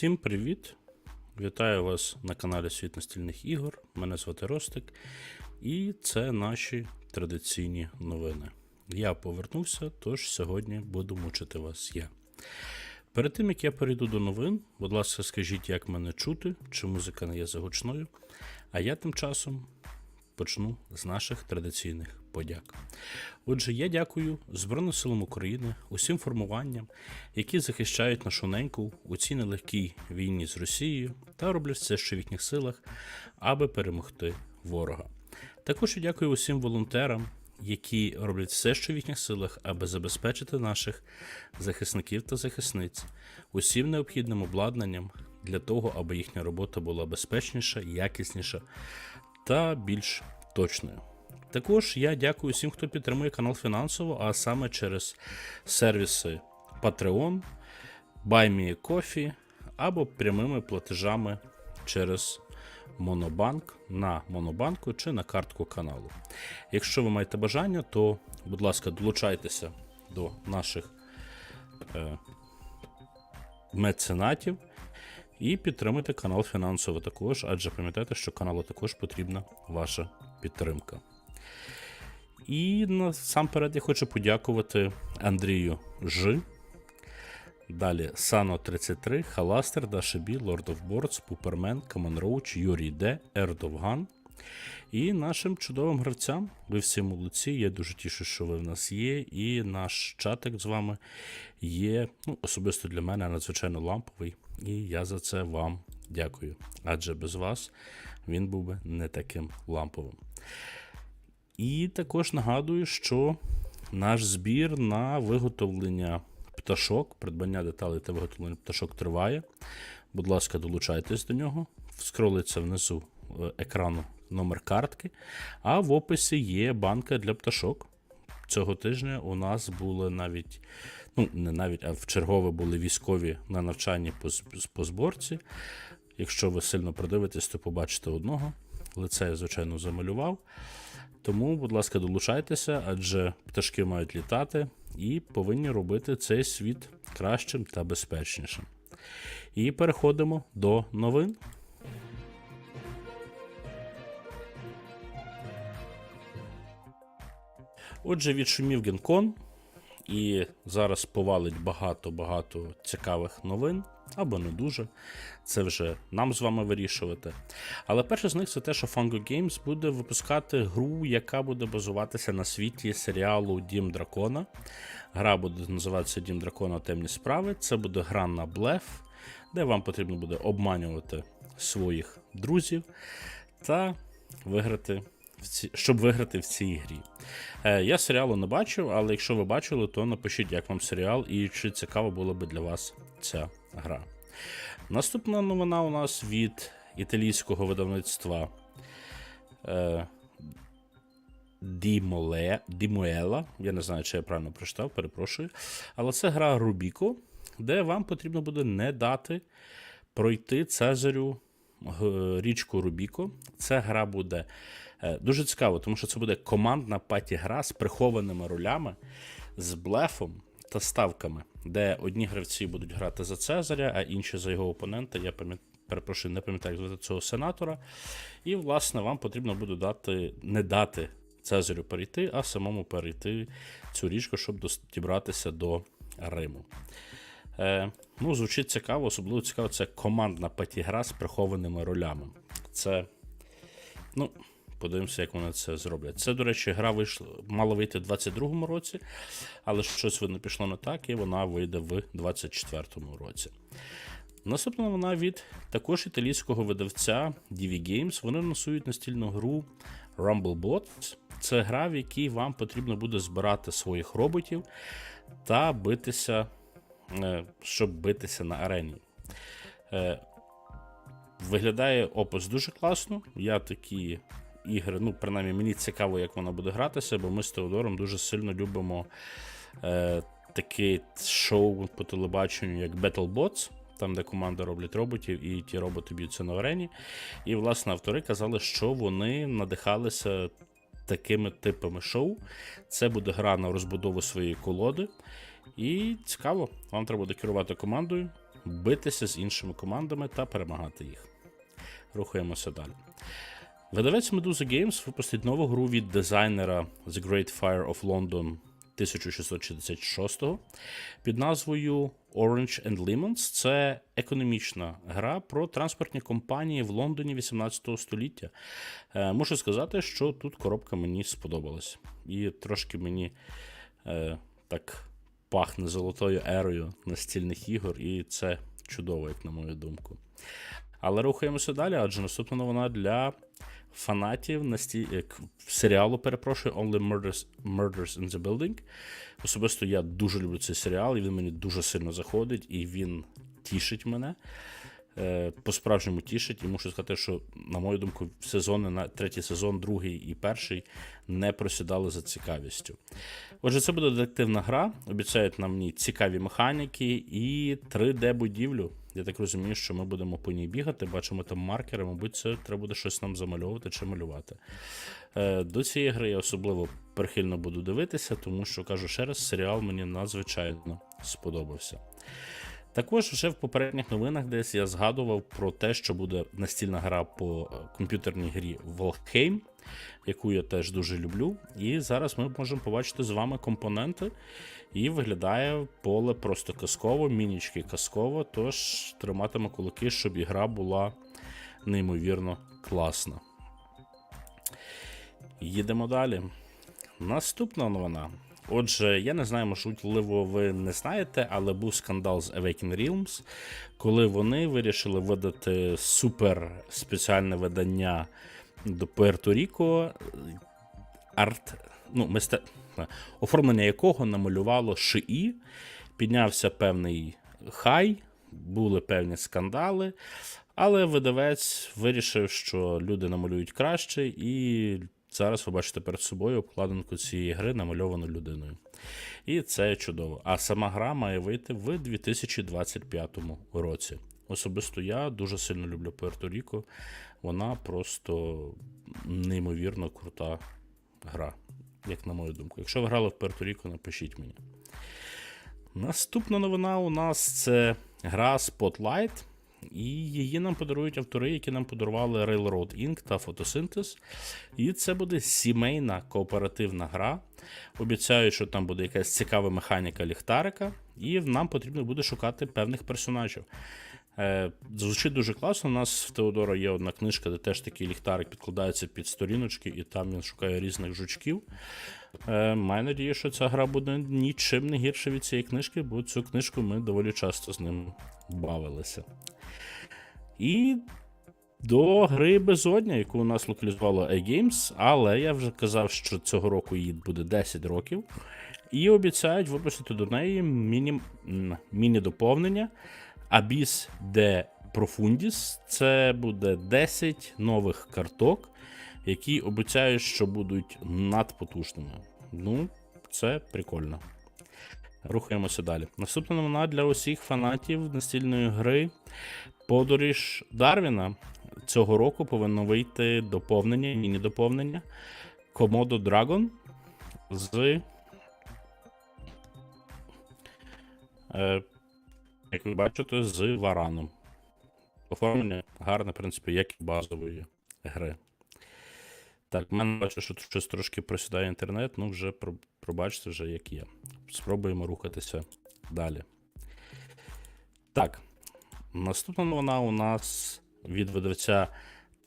Всім привіт! Вітаю вас на каналі Світ настільних ігор. Мене звати Ростик, і це наші традиційні новини. Я повернувся, тож сьогодні буду мучити вас я. Перед тим як я перейду до новин, будь ласка, скажіть, як мене чути, чи музика не є загучною. А я тим часом почну з наших традиційних подяк. Отже, я дякую Збройним силам України, усім формуванням, які захищають нашу неньку у цій нелегкій війні з Росією та роблять все, що в їхніх силах, аби перемогти ворога. Також дякую усім волонтерам, які роблять все, що в їхніх силах, аби забезпечити наших захисників та захисниць усім необхідним обладнанням для того, аби їхня робота була безпечніша, якісніша та більш точною. Також я дякую всім, хто підтримує канал фінансово, а саме через сервіси Patreon, BuyMeCoffee або прямими платежами через Монобанк на Монобанку чи на картку каналу. Якщо ви маєте бажання, то, будь ласка, долучайтеся до наших е, меценатів і підтримуйте канал фінансово також, адже пам'ятайте, що каналу також потрібна ваша підтримка. І насамперед я хочу подякувати Андрію Ж. Далі Сано 33, Халастер, Дашебі, Лорд оф Бордс, Пупермен, Камен Роуч, Юрій Д, Ердовган. І нашим чудовим гравцям. Ви всі молодці. Я дуже тішу, що ви в нас є. І наш чатик з вами є ну, особисто для мене надзвичайно ламповий. І я за це вам дякую. Адже без вас він був би не таким ламповим. І також нагадую, що наш збір на виготовлення пташок, придбання деталей та виготовлення пташок триває. Будь ласка, долучайтесь до нього. Скролиться внизу е, екрану номер картки, а в описі є банка для пташок. Цього тижня у нас були навіть, ну не навіть, а в чергове були військові на навчанні по, по зборці. Якщо ви сильно придивитесь, то побачите одного. Лице я, звичайно, замалював. Тому, будь ласка, долучайтеся, адже пташки мають літати і повинні робити цей світ кращим та безпечнішим. І переходимо до новин. Отже, відшумів Генкон, і зараз повалить багато-багато цікавих новин, або не дуже. Це вже нам з вами вирішувати. Але перше з них це те, що Fungo Games буде випускати гру, яка буде базуватися на світі серіалу Дім Дракона. Гра буде називатися Дім Дракона Темні справи. Це буде гра на блеф, де вам потрібно буде обманювати своїх друзів та виграти. Щоб виграти в цій грі. Е, я серіалу не бачив, але якщо ви бачили, то напишіть, як вам серіал і чи цікава була би для вас ця гра. Наступна новина у нас від італійського видавництва е, Дімоле, Дімуела. Я не знаю, чи я правильно прочитав, перепрошую. Але це гра Рубіко, де вам потрібно буде не дати пройти Цезарю річку Рубіко. Ця гра буде е, дуже цікаво, тому що це буде командна паті-гра з прихованими ролями, з блефом та ставками, де одні гравці будуть грати за Цезаря, а інші за його опонента. Я пам'ят... перепрошую, не пам'ятаю, як звати цього сенатора. І, власне, вам потрібно буде дати, не дати Цезарю перейти, а самому перейти цю річку, щоб дібратися до Риму. Е, ну, звучить цікаво, особливо цікаво, це командна патігра з прихованими ролями. Це. Ну, подивимося, як вони це зроблять. Це, до речі, гра вийшла, мала вийти в 22-му році, але щось видно пішло не так, і вона вийде в 24-му році. Наступна вона від також італійського видавця DV Games. Вони анонсують настільну гру Rumblebots. Це гра, в якій вам потрібно буде збирати своїх роботів та битися, щоб битися на арені. Е, Виглядає опис дуже класно. Я такі ігри, ну, принаймні, мені цікаво, як вона буде гратися, бо ми з Теодором дуже сильно любимо е, таке шоу по телебаченню, як BattleBots, там, де команда роблять роботів, і ті роботи б'ються на арені. І, власне, автори казали, що вони надихалися такими типами шоу. Це буде гра на розбудову своєї колоди. І цікаво, вам треба буде керувати командою, битися з іншими командами та перемагати їх. Рухаємося далі. Видавець Medusa Games випустить нову гру від дизайнера The Great Fire of London 1666 під назвою Orange and Lemons. Це економічна гра про транспортні компанії в Лондоні 18 століття. Е, Мушу сказати, що тут коробка мені сподобалась. І трошки мені е, так пахне золотою ерою настільних ігор, і це чудово, як на мою думку. Але рухаємося далі, адже наступна новина для фанатів насті... серіалу, перепрошую, Only Murders, Murders in the Building. Особисто я дуже люблю цей серіал, і він мені дуже сильно заходить, і він тішить мене. Е, По-справжньому тішить, і мушу сказати, що, на мою думку, сезони на третій сезон, другий і перший не просідали за цікавістю. Отже, це буде детективна гра. Обіцяють нам в цікаві механіки і 3D-будівлю. Я так розумію, що ми будемо по ній бігати, бачимо там маркери, мабуть, це треба буде щось нам замальовувати чи малювати. Е, До цієї гри я особливо прихильно буду дивитися, тому що кажу ще раз, серіал мені надзвичайно сподобався. Також вже в попередніх новинах десь я згадував про те, що буде настільна гра по е, комп'ютерній грі Valheim, яку я теж дуже люблю. І зараз ми можемо побачити з вами компоненти. І виглядає поле просто казково, мінічки казково, тож триматиме кулаки, щоб ігра була неймовірно класна. Їдемо далі. Наступна новина. Отже, я не знаю, можливо, ви не знаєте, але був скандал з Awaken Realms, коли вони вирішили видати супер спеціальне видання до Пуерто-Ріко, арт, ну, мисте... оформлення якого намалювало ШИІ, піднявся певний хай, були певні скандали, але видавець вирішив, що люди намалюють краще, і зараз ви бачите перед собою обкладинку цієї гри, намальовану людиною. І це чудово. А сама гра має вийти в 2025 році. Особисто я дуже сильно люблю Пуерто-Ріко. Вона просто неймовірно крута гра, як на мою думку. Якщо ви грали в Пуерто-Ріко, напишіть мені. Наступна новина у нас це гра Spotlight. І її нам подарують автори, які нам подарували Railroad Inc. та Photosynthesis. І це буде сімейна кооперативна гра. Обіцяють, що там буде якась цікава механіка ліхтарика, і нам потрібно буде шукати певних персонажів. Е, звучить дуже класно. У нас в Теодора є одна книжка, де теж такий ліхтарик підкладається під сторіночки, і там він шукає різних жучків. Е, маю надію, що ця гра буде нічим не гірше від цієї книжки, бо цю книжку ми доволі часто з ним бавилися. І до гри Безодня, яку у нас локалізувало A-Games, але я вже казав, що цього року їй буде 10 років. І обіцяють випустити до неї міні, м, міні-доповнення Abyss de Profundis. Це буде 10 нових карток, які обіцяють, що будуть надпотужними. Ну, це прикольно. Рухаємося далі. Наступна новина для усіх фанатів настільної гри Подоріж Дарвіна. Цього року повинно вийти доповнення, міні-доповнення Komodo Dragon з. Як ви бачите, з вараном. Оформлення гарне, в принципі, як і базової гри. Так, в мене бачу, що тут щось трошки просідає інтернет, ну вже про- пробачте вже як є. Спробуємо рухатися далі. Так. Наступна новина у нас від видавця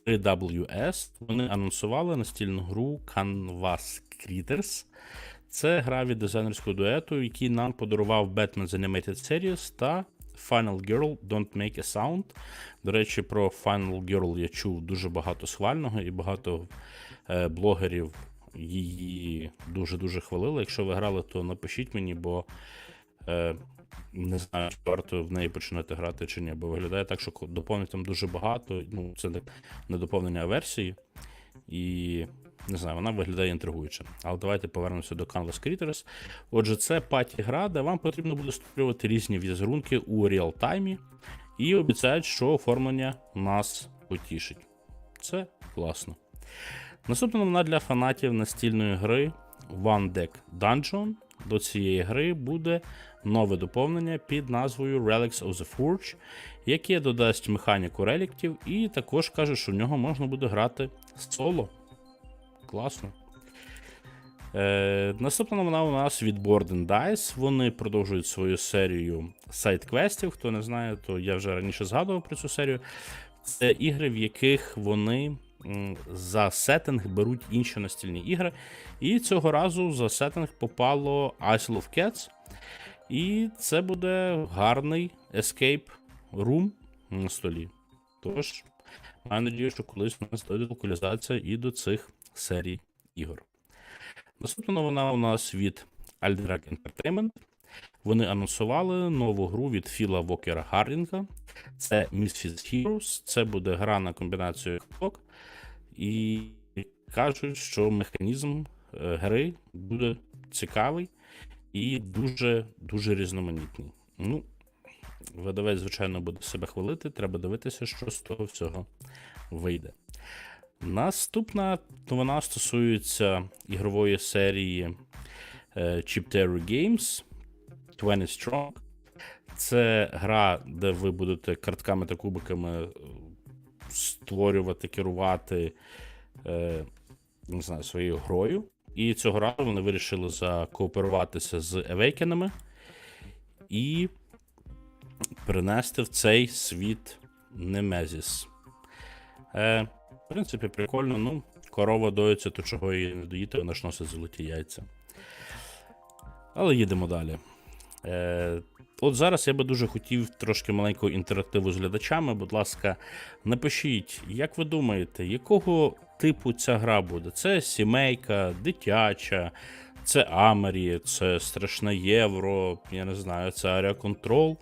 3WS. Вони анонсували настільну гру Canvas Critters. Це гра від дизайнерського дуету, який нам подарував Batman The Animated Series та Final Girl Don't Make a Sound. До речі, про Final Girl я чув дуже багато схвального і багато е, блогерів її дуже-дуже хвалили. Якщо ви грали, то напишіть мені, бо е, не знаю, чи варто в неї починати грати чи ні, бо виглядає так, що доповнень там дуже багато. Ну, це не- не доповнення версії. І не знаю, вона виглядає інтригуюче. Але давайте повернемося до Canvas Critters. Отже, це паті гра, де вам потрібно буде створювати різні візерунки у реал-таймі. І обіцяють, що оформлення нас потішить. Це класно. Наступна новина для фанатів настільної гри One Deck Dungeon. до цієї гри буде нове доповнення під назвою Relics of the Forge, яке додасть механіку реліктів, і також каже, що в нього можна буде грати соло. Класно. Е, наступна новина у нас від Board and Dice. Вони продовжують свою серію сайт-квестів. Хто не знає, то я вже раніше згадував про цю серію. Це ігри, в яких вони за сеттинг беруть інші настільні ігри. І цього разу за сеттинг попало Isle of Cats. І це буде гарний escape room на столі. Тож, маю надію, що колись у нас дойде локалізація і до цих серій ігор. Наступна новина у нас від Alderac Entertainment. Вони анонсували нову гру від Філа Вокера Гардінга. Це Misfits Heroes. Це буде гра на комбінацію кнопок. І кажуть, що механізм е, гри буде цікавий і дуже дуже різноманітний. Ну, видавець, звичайно, буде себе хвалити. Треба дивитися, що з того всього вийде. Наступна новина стосується ігрової серії е, Chiptero Games 20 Strong. Це гра, де ви будете картками та кубиками е, створювати, керувати е, не знаю, своєю грою. І цього разу вони вирішили закооперуватися з Awaken'ами і принести в цей світ Немезіс. В принципі, прикольно, ну, корова доїться, то чого її не доїти, вона ж носить золоті яйця. Але їдемо далі. Е, от зараз я би дуже хотів трошки маленького інтерактиву з глядачами. Будь ласка, напишіть, як ви думаєте, якого типу ця гра буде? Це сімейка, дитяча, це Амері, це страшне євро, я не знаю, це Control.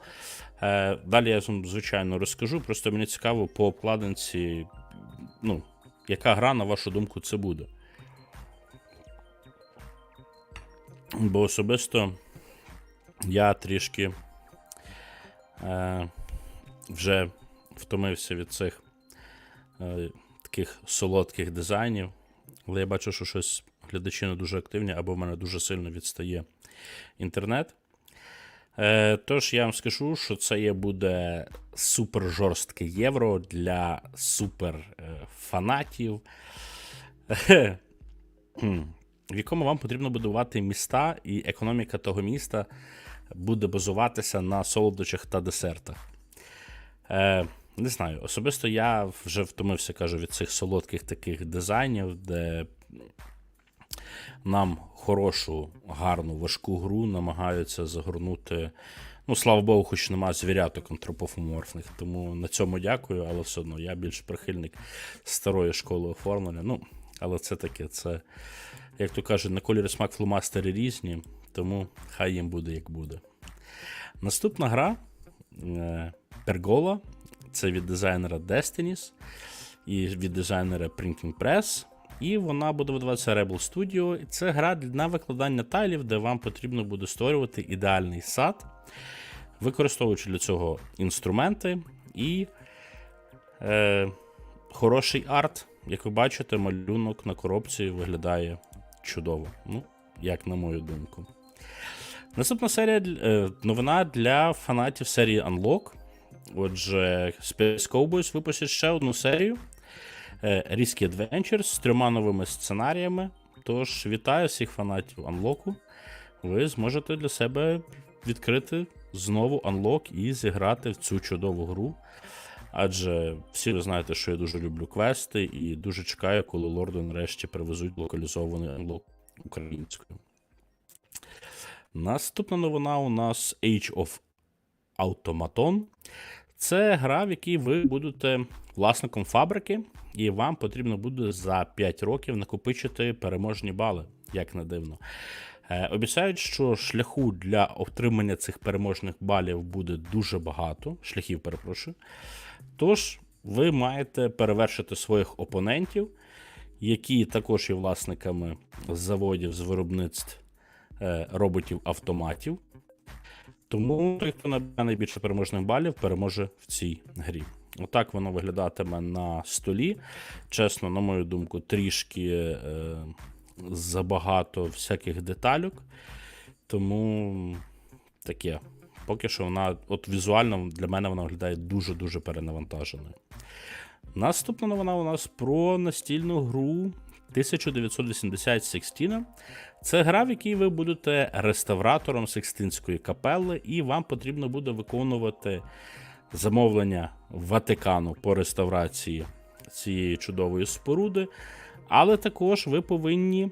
Е, далі я вам, звичайно, розкажу. Просто мені цікаво по обкладинці, ну, яка гра, на вашу думку, це буде. Бо особисто я трішки е, вже втомився від цих е, таких солодких дизайнів. Але я бачу, що щось глядачі не дуже активні, або в мене дуже сильно відстає інтернет. Е, тож я вам скажу, що це є буде супер жорстке євро для супер е, фанатів. в якому вам потрібно будувати міста, і економіка того міста буде базуватися на солодощах та десертах. Е, Не знаю, особисто я вже втомився, кажу, від цих солодких таких дизайнів, де нам хорошу, гарну, важку гру намагаються загорнути. Ну, слава Богу, хоч нема звіряток антропофоморфних, тому на цьому дякую, але все одно я більш прихильник старої школи оформлення. Ну, але це таке, це, як то кажуть, на кольорі смак фломастери різні, тому хай їм буде як буде. Наступна гра е, Pergola. Це від дизайнера Destinies і від дизайнера Printing Press. І вона буде видаватися Rebel Studio. Це гра на викладання тайлів, де вам потрібно буде створювати ідеальний сад, використовуючи для цього інструменти і е, хороший арт. Як ви бачите, малюнок на коробці виглядає чудово. Ну, як на мою думку. Наступна серія е, новина для фанатів серії Unlock. Отже, Space Cowboys випустять ще одну серію. Е, Risky Adventures з трьома новими сценаріями. Тож, вітаю всіх фанатів Unlock. Ви зможете для себе відкрити знову Unlock і зіграти в цю чудову гру. Адже всі ви знаєте, що я дуже люблю квести і дуже чекаю, коли лорди нарешті привезуть локалізований Unlock українською. Наступна новина у нас Age of Automaton. Це гра, в якій ви будете власником фабрики, і вам потрібно буде за 5 років накопичити переможні бали, як не дивно. Е, Обіцяють, що шляху для отримання цих переможних балів буде дуже багато. Шляхів, перепрошую. Тож, ви маєте перевершити своїх опонентів, які також є власниками заводів з виробництв е, роботів-автоматів. Тому той, хто набере найбільше переможних балів, переможе в цій грі. Отак воно виглядатиме на столі. Чесно, на мою думку, трішки е, забагато всяких деталюк. Тому таке. Поки що вона, от візуально для мене вона виглядає дуже-дуже перенавантаженою. Наступна новина у нас про настільну гру 1980 Sixtina. Це гра, в якій ви будете реставратором Секстинської капели, і вам потрібно буде виконувати замовлення Ватикану по реставрації цієї чудової споруди. Але також ви повинні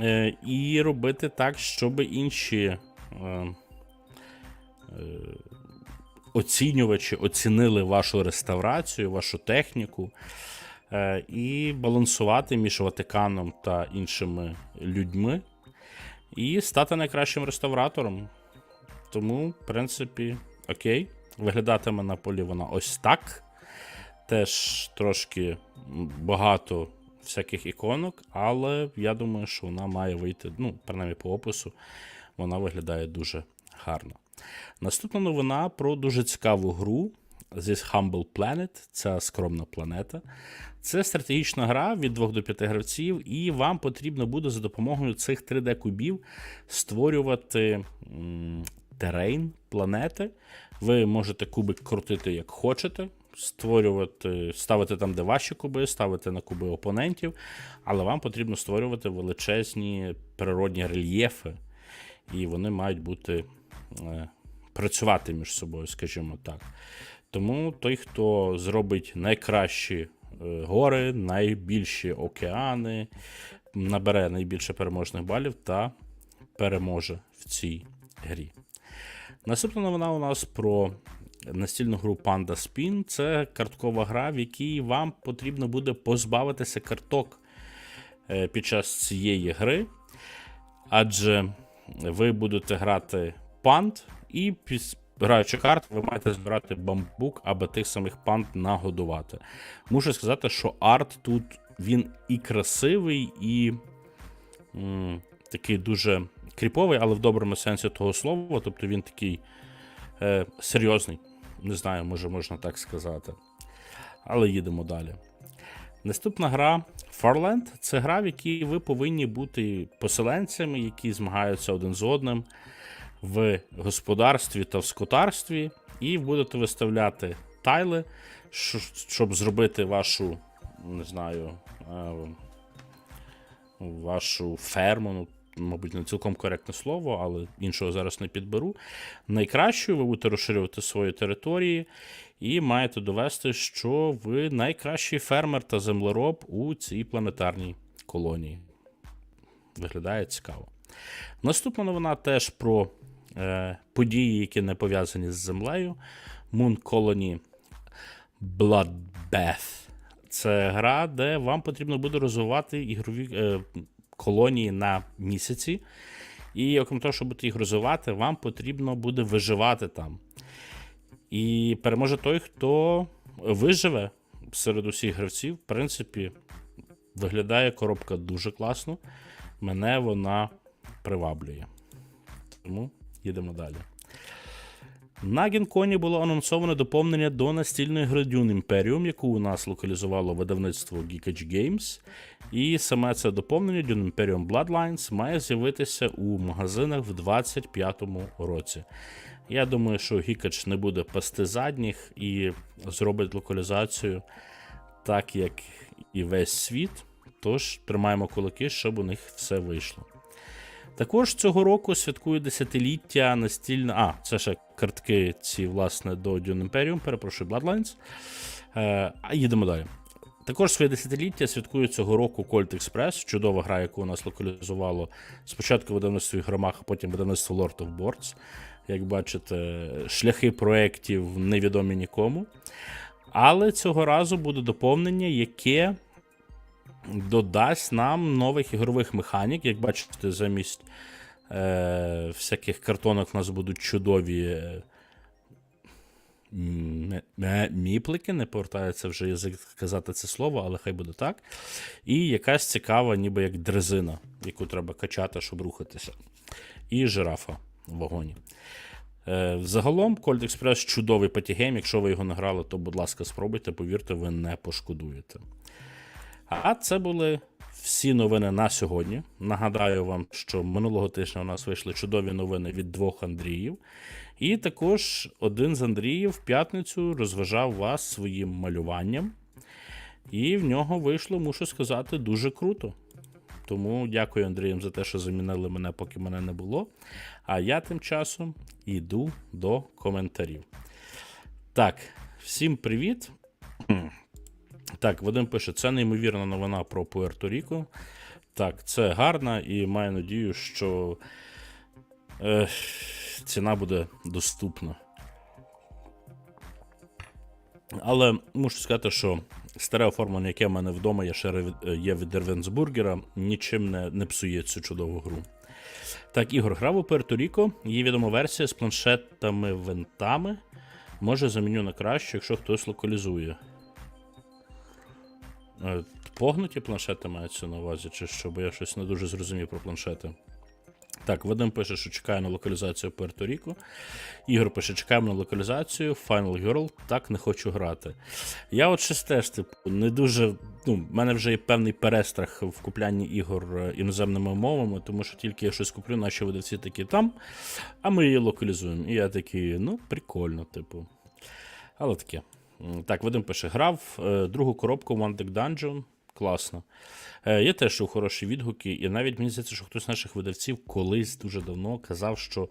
е, і робити так, щоб інші е, е, оцінювачі оцінили вашу реставрацію, вашу техніку. І балансувати між Ватиканом та іншими людьми, і стати найкращим реставратором. Тому, в принципі, окей. Виглядатиме на полі вона ось так. Теж трошки багато всяких іконок, але я думаю, що вона має вийти, ну, принаймні по опису, вона виглядає дуже гарно. Наступна новина про дуже цікаву гру. This Humble Planet, ця скромна планета. Це стратегічна гра від 2 до 5 гравців, і вам потрібно буде за допомогою цих 3D-кубів створювати м, терейн планети. Ви можете кубик крутити як хочете, створювати, ставити там, де ваші куби, ставити на куби опонентів, але вам потрібно створювати величезні природні рельєфи, і вони мають бути е, працювати між собою, скажімо так. Тому той, хто зробить найкращі е, гори, найбільші океани, набере найбільше переможних балів та переможе в цій грі. Наступна новина у нас про настільну гру Panda Spin. Це карткова гра, в якій вам потрібно буде позбавитися карток е, під час цієї гри. Адже ви будете грати панд, і граючи карт, ви маєте збирати бамбук, аби тих самих панд нагодувати. Мушу сказати, що арт тут він і красивий, і м, такий дуже кріповий, але в доброму сенсі того слова. Тобто він такий е, серйозний. Не знаю, може можна так сказати. Але їдемо далі. Наступна гра Farland це гра, в якій ви повинні бути поселенцями, які змагаються один з одним в господарстві та в скотарстві, і будете виставляти тайли, щоб зробити вашу, не знаю, е, вашу ферму. Ну, мабуть, не цілком коректне слово, але іншого зараз не підберу. Найкращою ви будете розширювати свої території і маєте довести, що ви найкращий фермер та землероб у цій планетарній колонії. Виглядає цікаво. Наступна новина теж про е, події, які не пов'язані з землею. Moon Colony Bloodbath. Це гра, де вам потрібно буде розвивати ігрові е, колонії на місяці. І окрім того, щоб їх розвивати, вам потрібно буде виживати там. І переможе той, хто виживе серед усіх гравців. В принципі, виглядає коробка дуже класно. Мене вона приваблює. Тому їдемо далі. На Гінконі було анонсоване доповнення до настільної гри Dune Imperium, яку у нас локалізувало видавництво Geekage Games. І саме це доповнення Dune Imperium Bloodlines має з'явитися у магазинах в 2025 році. Я думаю, що Geekage не буде пасти задніх і зробить локалізацію так, як і весь світ. Тож тримаємо кулаки, щоб у них все вийшло. Також цього року святкує десятиліття настільна. А, це ще картки ці, власне, до Dune Imperium, перепрошую, Bloodlines. Е, їдемо далі. Також своє десятиліття святкує цього року Colt Express, чудова гра, яку у нас локалізувало спочатку видавництво Ігромах, а потім видавництво Lord of Boards. Як бачите, шляхи проєктів невідомі нікому. Але цього разу буде доповнення, яке додасть нам нових ігрових механік. Як бачите, замість е, всяких картонок у нас будуть чудові е, м- м- міплики, не повертається вже язик казати це слово, але хай буде так. І якась цікава, ніби як дрезина, яку треба качати, щоб рухатися. І жирафа в вагоні. Е, Загалом, Cold Express чудовий патігейм. Якщо ви його не грали, то, будь ласка, спробуйте, повірте, ви не пошкодуєте. А це були всі новини на сьогодні. Нагадаю вам, що минулого тижня у нас вийшли чудові новини від двох Андріїв. І також один з Андріїв в п'ятницю розважав вас своїм малюванням. І в нього вийшло, мушу сказати, дуже круто. Тому дякую Андріям за те, що замінили мене, поки мене не було. А я тим часом йду до коментарів. Так, всім привіт. Так, Вадим пише: це неймовірна новина про Пуерто-Ріко. Так, це гарна і маю надію, що е, ціна буде доступна. Але мушу сказати, що старе оформлення, яке в мене вдома є, ще є від Дервенсбургера, нічим не, не псує цю чудову гру. Так, Ігор грав у Пуерто-Ріко. Є відома версія з планшетами-винтами. Може заміню на краще, якщо хтось локалізує. Е, Погнуті планшети мається на увазі, чи що, бо я щось не дуже зрозумів про планшети. Так, Вадим пише, що чекає на локалізацію Пуерто-Ріко. Ігор пише, чекаємо на локалізацію. Final Girl, так не хочу грати. Я от щось теж, типу, не дуже. Ну, в мене вже є певний перестрах в куплянні ігор е, іноземними мовами, тому що тільки я щось куплю, наші видавці такі там, а ми її локалізуємо. І я такий, ну, прикольно, типу. Але таке. Так, Вадим пише: грав е, другу коробку One Deck Dungeon. Класно. Е, Є теж хороші відгуки, і навіть мені здається, що хтось з наших видавців колись дуже давно казав, що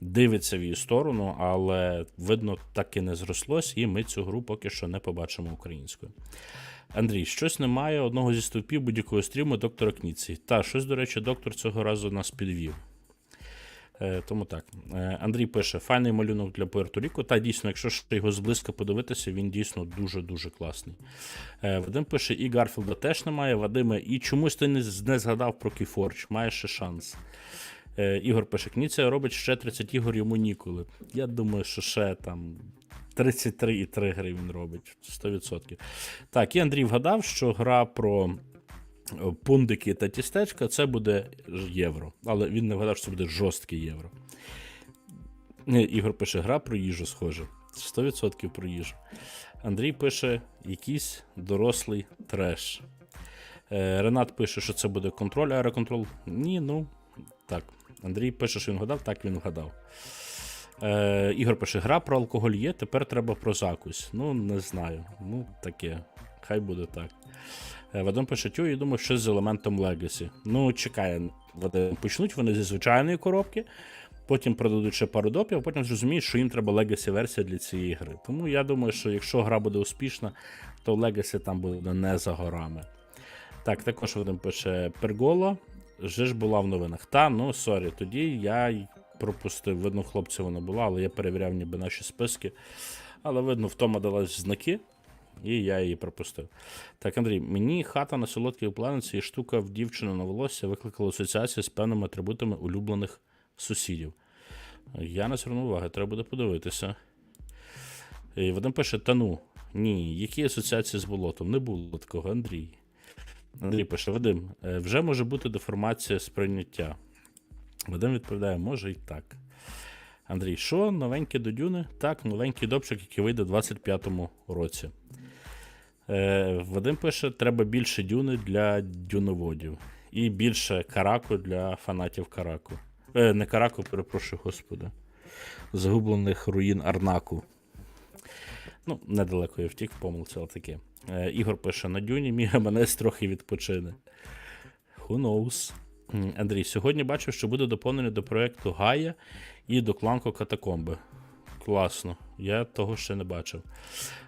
дивиться в її сторону, але видно, так і не зрослось, і ми цю гру поки що не побачимо українською. Андрій, щось немає одного зі стовпів будь-якого стріму доктора Кніці. Та, щось, до речі, доктор цього разу нас підвів. Е, тому так. Е, Андрій пише: файний малюнок для Пуерто-Ріко. Та дійсно, якщо ж його зблизька подивитися, він дійсно дуже-дуже класний. Е, Вадим пише: і Гарфілда теж немає. Вадиме, і чомусь ти не, згадав про Кіфорч, маєш ще шанс. Ігор пише: Кніця робить ще 30 ігор йому ніколи. Я думаю, що ще там 33,3 гри він робить. 100%. Так, і Андрій вгадав, що гра про пундики та тістечка це буде євро. Але він не вгадав, що це буде жорстке євро. Е, Ігор пише: гра про їжу, схоже. 100% про їжу. Андрій пише: якийсь дорослий треш. Е, Ренат пише, що це буде контроль, аероконтрол. Ні, ну так. Андрій пише, що він вгадав, так він вгадав. Е, Ігор пише: гра про алкоголь є, тепер треба про закусь. Ну, не знаю. Ну, таке. Хай буде так. Е, Вадим пише, тю, і думаю, щось з елементом Legacy. Ну, чекає, Вадим. Почнуть вони зі звичайної коробки, потім продадуть ще пару допів, а потім зрозуміють, що їм треба Legacy версія для цієї гри. Тому я думаю, що якщо гра буде успішна, то Legacy там буде не за горами. Так, також Вадим пише Пергола. Вже ж була в новинах. Та, ну сорі, тоді я пропустив. Видно, хлопця вона була, але я перевіряв ніби наші списки. Але видно, втома далась знаки, і я її пропустив. Так, Андрій, мені хата на солодкій планеті і штука в дівчину на волосся викликала асоціацію з певними атрибутами улюблених сусідів. Я не звернув уваги, треба буде подивитися. І Вадим пише: Та ну, ні, які асоціації з болотом? Не було такого, Андрій. Андрій пише: Вадим, е, вже може бути деформація сприйняття. Вадим відповідає, може і так. Андрій, що новеньке до Дюни? Так, новенький допчик, який вийде у 25-му році. Е, Вадим пише: треба більше дюни для дюноводів. І більше караку для фанатів караку. Е, не караку, перепрошую, господи. Загублених руїн Арнаку. Ну, недалеко я втік помилці, але таке. Е, Ігор пише: на дюні мій гаманець трохи відпочине. Who knows? Андрій, сьогодні бачив, що буде доповнення до проєкту Гая і до кланку Катакомби. Класно. Я того ще не бачив.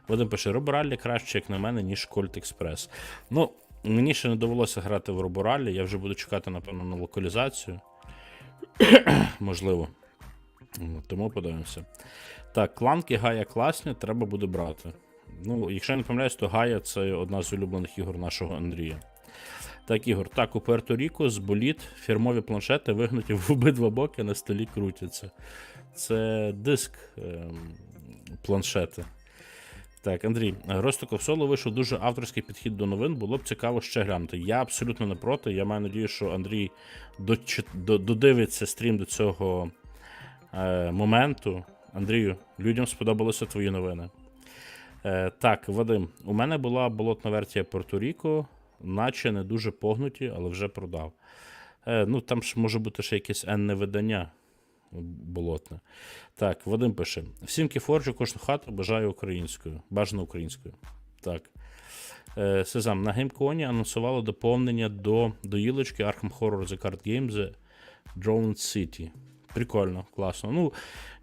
Вадим пише: Робораллі краще, як на мене, ніж Кольт Експрес. Ну, мені ще не довелося грати в Робораллі, я вже буду чекати, напевно, на локалізацію. Можливо. Тому подивимося. Так, кланки Гая класні, треба буде брати. Ну, якщо я не помиляюсь, то Гая це одна з улюблених ігор нашого Андрія. Так, Ігор, так, у Пуерто-Ріко з боліт фірмові планшети вигнуті в обидва боки на столі крутяться. Це диск ем, планшети. Так, Андрій, Ростоков Соло вийшов дуже авторський підхід до новин. Було б цікаво ще глянути. Я абсолютно не проти. Я маю надію, що Андрій додивиться стрім до цього е, моменту. Андрію, людям сподобалися твої новини. Е, так, Вадим, у мене була болотна версія Порто-Ріко. наче не дуже погнуті, але вже продав. Е, ну, там ж може бути ще якесь енне видання болотне. Так, Вадим пише: всім кіфорджу кожну хату бажаю українською. Бажано українською. Так. Е, Сезам, на геймконі анонсувало доповнення до доїлочки Arkham Horror The Card Game The Drone City. Прикольно, класно. Ну,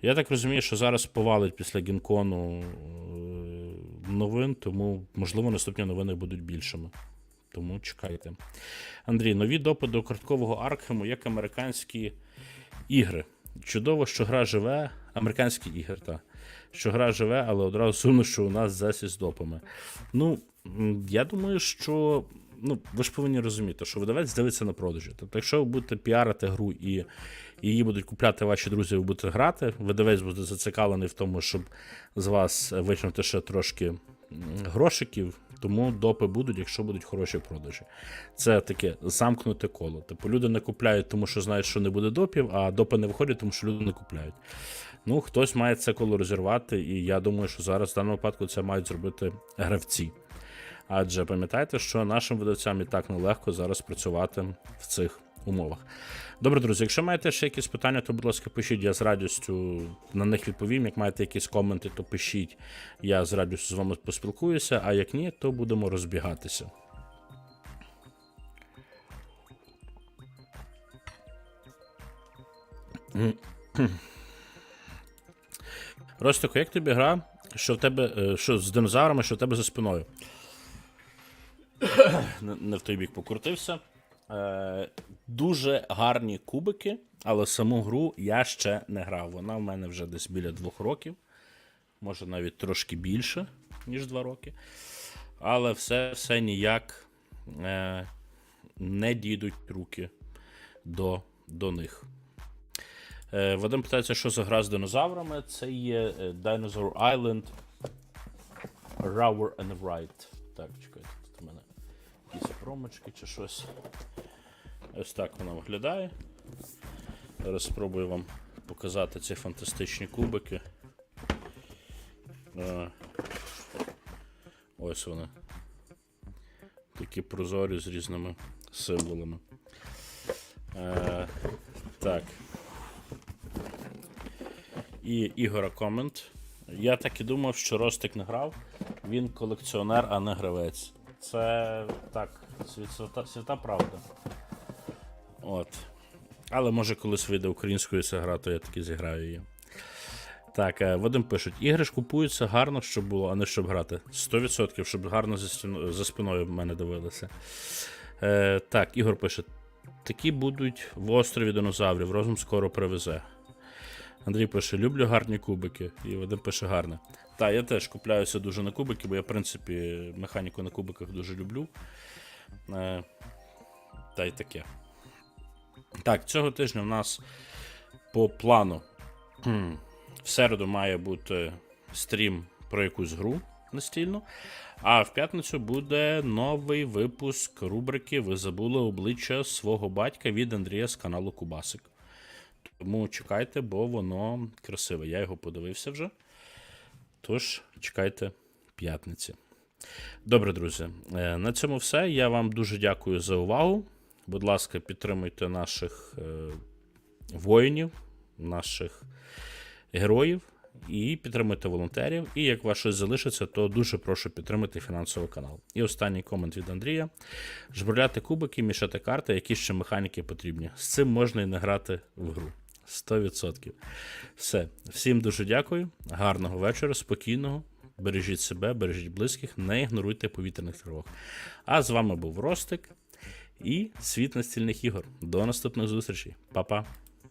я так розумію, що зараз повалить після гінкону е, новин, тому, можливо, наступні новини будуть більшими. Тому чекайте. Андрій, нові допи до карткового Аркхему як американські ігри. Чудово, що гра живе, американські ігри, так. Що гра живе, але одразу сумно, що у нас зесі з допами. Ну, я думаю, що. Ну, ви ж повинні розуміти, що видавець дивиться на продажі. Тобто, якщо ви будете піарити гру і її будуть купляти ваші друзі, ви будете грати, видавець буде зацікавлений в тому, щоб з вас вичнути ще трошки грошиків, тому допи будуть, якщо будуть хороші продажі. Це таке замкнуте коло. Типу, люди не купляють, тому що знають, що не буде допів, а допи не виходять, тому що люди не купляють. Ну, хтось має це коло розірвати, і я думаю, що зараз в даному випадку це мають зробити гравці. Адже пам'ятайте, що нашим видавцям і так нелегко зараз працювати в цих умовах. Добре, друзі, якщо маєте ще якісь питання, то, будь ласка, пишіть, я з радістю на них відповім. Як маєте якісь коменти, то пишіть, я з радістю з вами поспілкуюся, а як ні, то будемо розбігатися. Ростико, як тобі гра, що в тебе е, що з динозаврами, що в тебе за спиною? не, не в той бік покрутився. Е, дуже гарні кубики, але саму гру я ще не грав. Вона в мене вже десь біля двох років, може навіть трошки більше, ніж два роки. Але все, все ніяк е, не дійдуть руки до, до них. Е, Вадим питається, що за гра з динозаврами. Це є е, Dinosaur Island Rower and Ride. Так, чекайте, промочки чи щось. Ось так вона виглядає. Зараз спробую вам показати ці фантастичні кубики. Е, Ось вони. Такі прозорі з різними символами. Е, так. І Ігора комент. Я так і думав, що Ростик не грав. Він колекціонер, а не гравець. Це так, свята, свята правда. От. Але може колись вийде українською гра, то я таки зіграю її. Так, е, Вадим пишуть: ігри ж купуються гарно, щоб було, а не щоб грати. 100%, щоб гарно за, стіно, за спиною в мене дивилися. Е, так, Ігор пише: такі будуть в острові динозаврів, розум скоро привезе. Андрій пише: люблю гарні кубики. І Вадим пише гарне. Так, я теж купляюся дуже на кубики, бо я, в принципі, механіку на кубиках дуже люблю. Е, та й таке. Так, цього тижня в нас по плану в середу має бути стрім про якусь гру настільну. А в п'ятницю буде новий випуск рубрики Ви забули обличчя свого батька від Андрія з каналу Кубасик. Тому чекайте, бо воно красиве. Я його подивився вже. Тож, чекайте п'ятниці. Добре, друзі. е, На цьому все. Я вам дуже дякую за увагу. Будь ласка, підтримуйте наших е, воїнів, наших героїв і підтримуйте волонтерів. І як вас щось залишиться, то дуже прошу підтримати фінансовий канал. І останній комент від Андрія: жбурляти кубики, мішати карти, які ще механіки потрібні. З цим можна і не грати в гру. 100%. Все. Всім дуже дякую. Гарного вечора, спокійного. Бережіть себе, бережіть близьких, не ігноруйте повітряних тривог. А з вами був Ростик і світ настільних ігор. До наступних зустрічей. Па-па.